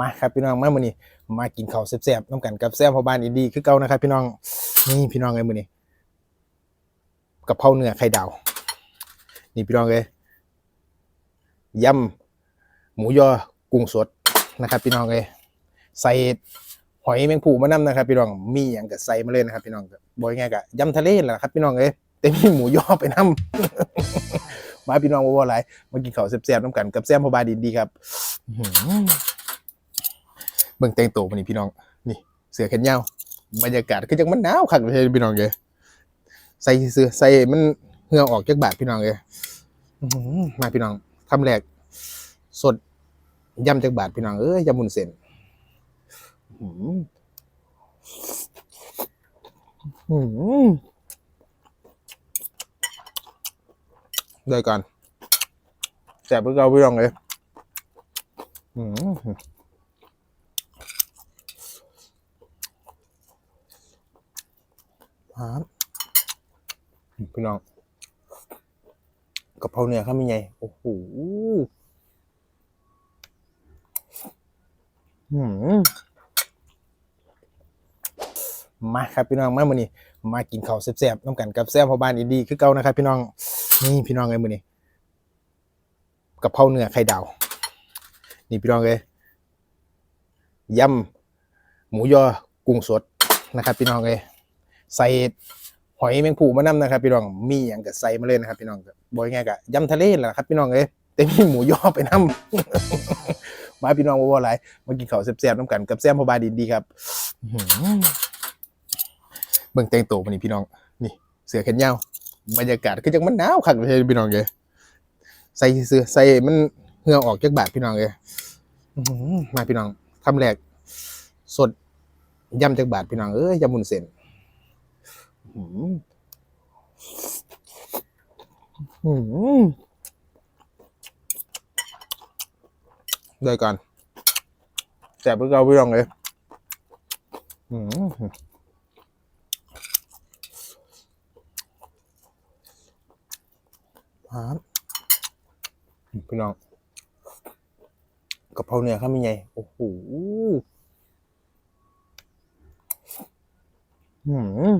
มาครับพี่น้องมามื้อนี้มากินข้าวแซ่บๆน้ำกันกับแซ่บพอบ้านอินดีคือเก่านะครับ พี่น้องนี่พี่น้องเอ้ยมื้อนี้กะเพราเนื้อไข่ดาว นี่พี่น้องเอ้ยยำหมูยอกุ้งสดนะครับ พี่น้องเอ้ยใส่หอยแมงผู้มานำนะครับ พี่น้องมีหยังก็ใส่มาเลยนะครับ พี่น้องบ่ง่ายๆก็ยำทะเลแหละครับ พี่น้องเอ้ยแต่มีหมูยอไปนํมาพี่น้องบ่ว่าหลายมากินข้าวแซ่บๆน้ำกันกับแซ่บพอบ้านอินดีครับ บิ่งแต่งตัวมานี่พี่น้อง นี่ เสื้อแขนยาวบรรยากาศคือจังมันหนาวคักเลยพี่น้องเอ้ยใส่เสื้อใส่มันเหงื่อออกจากบาดพี่น้องเอ้ยมาพี่น้องคำแรก สดยำจากบาดพี่น้องเอ้ยยำมุนเส้นอื้อหืออื้อหือได้ก่อนแซ่บเพื่อเราพี่น้องเลย อืม ครับพี่น้องกะเพราเนื้อข้าวมีไงโอ้โหมาครับพี่น้องมามื้อนี้มากินข้าวแซ่บๆน้ำกันกับแซ่บพอบ้านอินดีคือเก่านะครับ พี่น้องนี่พี่น้องเอ้ยมื้อนี้กะเพราเนื้อไข่ดาว นี่พี่น้องเอ้ยยำหมูยอกุ้งสดนะครับ พี่น้องเอ้ย ใส่หอยแมงผู้มานำนะครับ พี่น้องมีหยังก็ใส่มาเลยนะครับ พี่น้องก็บ่ง่ายๆก็ยำทะเลนั่นแหละครับ พี่น้องเอ้ยแต่มีหมูยอไปนํมาพี่น้องบ่ว่าหลายมากินข้าวแซ่บๆน้ำกันกับแซ่บพ่อบาดินดีครับอื้อหือเบิ่งแต่งตัวมานี่พี่น้อง นี่เสื้อแขนยาวบรรยากาศคือจังมันหนาวคักเลยพี่น้องเอ้ยใส่เสื้อใส่มันเหงื่อออกจากบาดพี่น้องเอ้ยอื้อหือมาพี่น้องคำแรกสดยำจากบาทพี่น้องเอ้ยยำมุนเส้น อื้อหืออื้อหือได้ก่อนแสบเพื่อเราพี่น้องเลยอืมครับพี่น้องกะเพราเนื้อข้าวมีไงโอ้โหหืม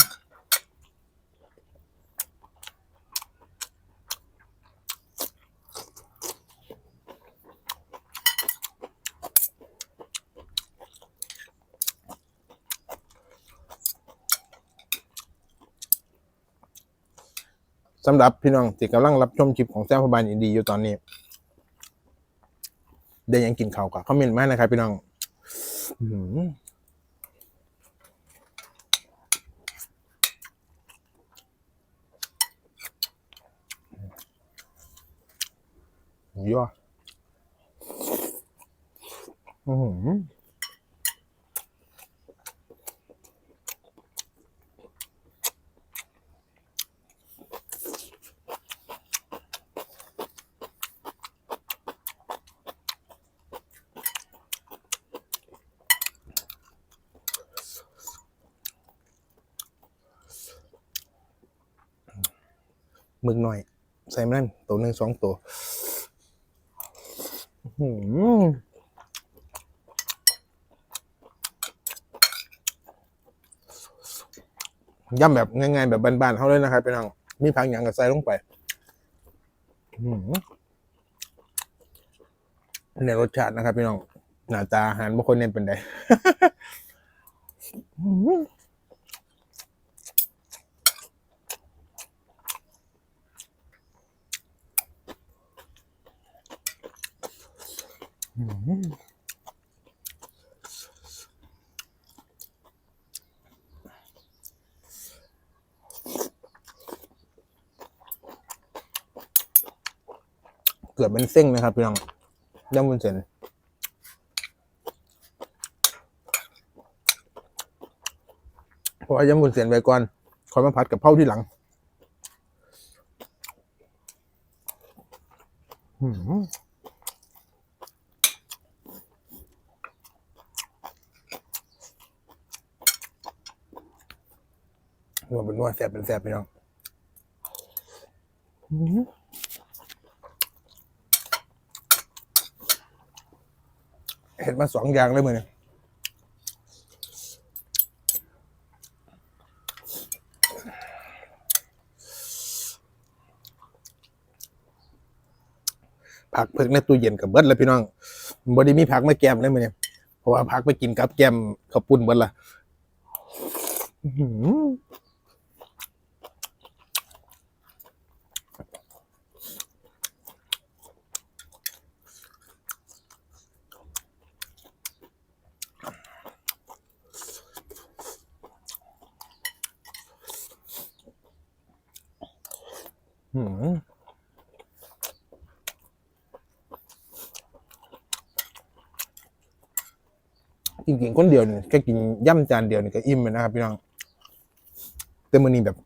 สำหรับพี่น้องที่กำลังรับชมคลิปของแซมพบานอินดีอยู่ตอนนี้ได้ยังกินข้าวกับคอมเมนต์มานะครับพี่น้องอื้อหือหมูยออือหือห มึกหน่อย ใส่มานั่นตัวหนึ่งสองตัวหือย่ำแบบง่ายๆแบบบานๆเขาเลยนะครับพี่น้องมีผักอย่างกับใส่ลงไปอื้อหือในรสชาตินะครับพี่น้อง หน้าตาอาหารบางคนเน้นเป็นได อื้อหือ อืม เกือบเป็นเส้นนะครับพี่น้องย่ำบุญเส้นเพราะย่ำบุญเส้นไว้ก่อนคอยมาผัดกับเผาที่หลังอืม นวเป็นนัวดแสบเป็นแสบพี่น้องเห็ดมาสองอย่างเลยมือเนี่ยผักเพิกในตู้เย็นกับเบิดเลยพี่น้องบไดีมีผักไมาแกมเลยมือเนี่ยเพราะว่าผักไปกินกับแกมข้าวปุ้นเบิดละ หืมจริงๆคนเดียวนี่แค่กินย่ำจานเดียวนี่ก็อิ่มเลยนะครับ พี่น้องแต่มือนี้แบบ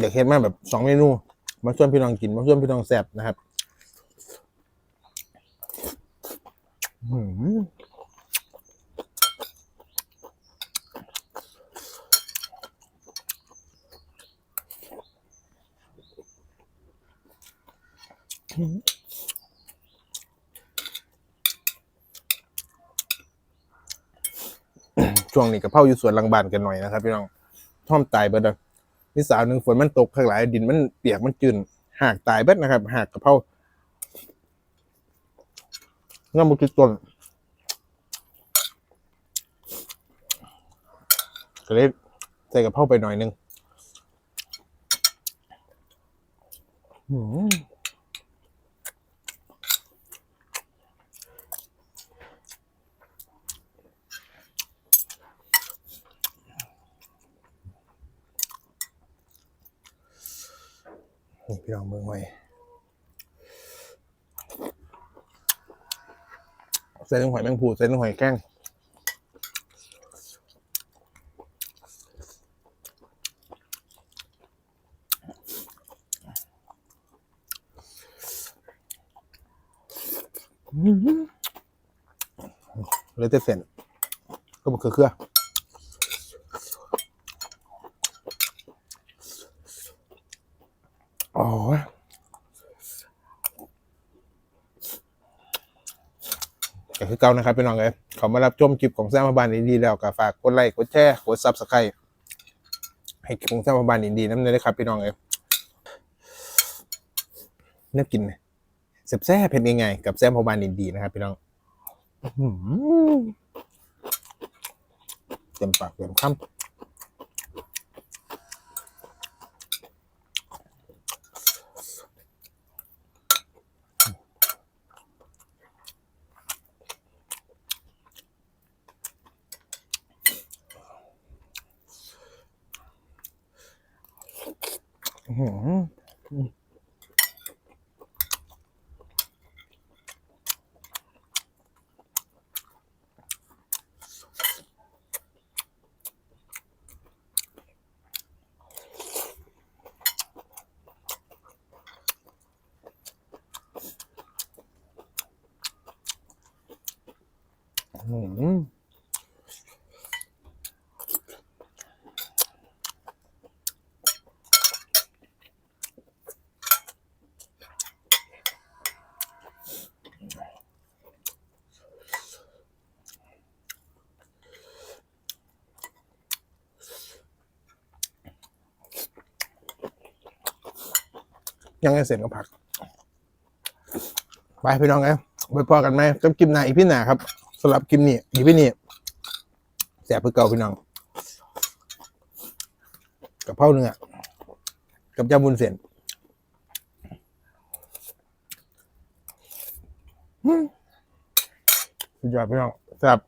อยากเฮ็ดมากแบบสองเมนูมาชวนพี่น้องกินมาชวนพี่น้องแซ่บนะครับ อื้อ ช่วงนี้กับเผาอยู่สวนหลังบ้านกันหน่อยนะครับพี่น้องท่อมตายเบิดมีสาวหนึ่งฝนมันตกข้างหลายดินมันเปียกมันจืนหากตายเบิดนะครับ หากกระเพราง่ามุกิต้นก็เลยใส่กระเพราไปหน่อยนึงอื นี่พี่น้องเมืองไว้ใส่ลงหอยแมงผูใส่ลงหอยแก้งเลือเลยแต่เส้นก็มันคือเครืออ๋อ ก็คือ เก่านะครับพี่น้องเอ้ยขอมารับชมคลิปของแซมพบานอินดีแล้วก็ฝากกดไลค์กดแชร์กดซับสไครต์ให้คลิปของแซมพบานอินดีน้ำเนยนะครับพี่น้องเอ้ยน่ากินนะแซ่บแซ่เผ็ดยังไงกับแซมพบานอินดีนะครับพี่น้องเต็มปากเต็มคำ ยังไงเสร็จก็ผัก ไปพี่น้องไงไปพอกันไหมกับกิมนาอีพี่หนาครับ สำหรับกิมนี่อีพี่นี่แสบเพื่อเก่าพี่น้องกับเผาเนื้อกับยำบุญเส้นอืมสุดยอดพี่น้องแสบ